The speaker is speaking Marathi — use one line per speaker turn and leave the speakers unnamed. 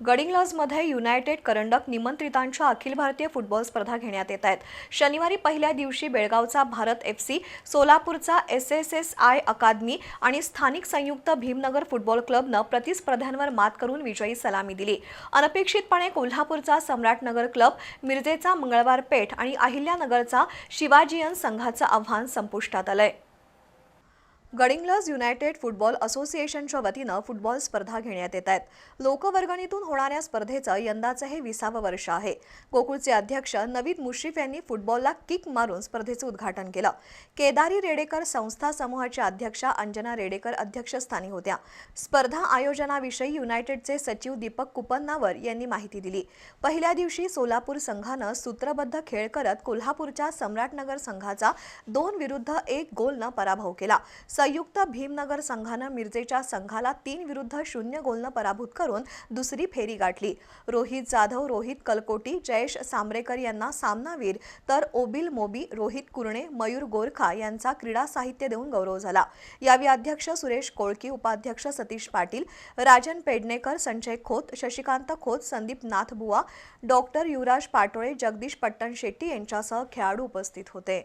गडिंग्लजमध्ये युनायटेड करंडक निमंत्रितांच्या अखिल भारतीय फुटबॉल स्पर्धा घेण्यात येत आहेत. शनिवारी पहिल्या दिवशी बेळगावचा Bharat F C सोलापूरचा S S S I academy आणि स्थानिक संयुक्त भीमनगर फुटबॉल क्लबनं प्रतिस्पर्ध्यांवर मात करून विजयी सलामी दिली. अनपेक्षितपणे कोल्हापूरचा सम्राटनगर क्लब मिरजेचा मंगळवार पेठ आणि अहिल्यानगरचा शिवाजीयन संघाचं आव्हान संपुष्टात आलंय. गडिंग्लज युनायटेड फुटबॉल असोसिएशनच्या वतीनं फुटबॉल स्पर्धा घेण्यात येत आहेत. लोकवर्गणीतून होणाऱ्या स्पर्धेचं यंदाचं हे विसावं वर्ष आहे. गोकुळचे अध्यक्ष नवीद मुश्रीफ यांनी फुटबॉलला किक मारून स्पर्धेचं उद्घाटन केलं. केदारी रेडेकर संस्था समूहाच्या अध्यक्षा अंजना रेडेकर अध्यक्षस्थानी होत्या. स्पर्धा आयोजनाविषयी युनायटेडचे सचिव दीपक कुपन्नावर यांनी माहिती दिली. पहिल्या दिवशी सोलापूर संघानं सूत्रबद्ध खेळ करत कोल्हापूरच्या सम्राटनगर संघाचा दोन विरुद्ध एक गोलनं पराभव केला. संयुक्त भीमनगर संघानं मिरजेच्या संघाला तीन विरुद्ध शून्य गोलनं पराभूत करून दुसरी फेरी गाठली. रोहित जाधव रोहित कलकोटी जयेश सांबरेकर यांना सामनावीर तर ओबिल मोबी रोहित कुरणे मयूर गोरखा यांचा क्रीडा साहित्य देऊन गौरव झाला. यावेळी अध्यक्ष सुरेश कोळकी उपाध्यक्ष सतीश पाटील राजन पेडणेकर संजय खोत शशिकांत खोत संदीप नाथबुवा डॉक्टर युवराज पाटोळे जगदीश पट्टण शेट्टी यांच्यासह खेळाडू उपस्थित होते.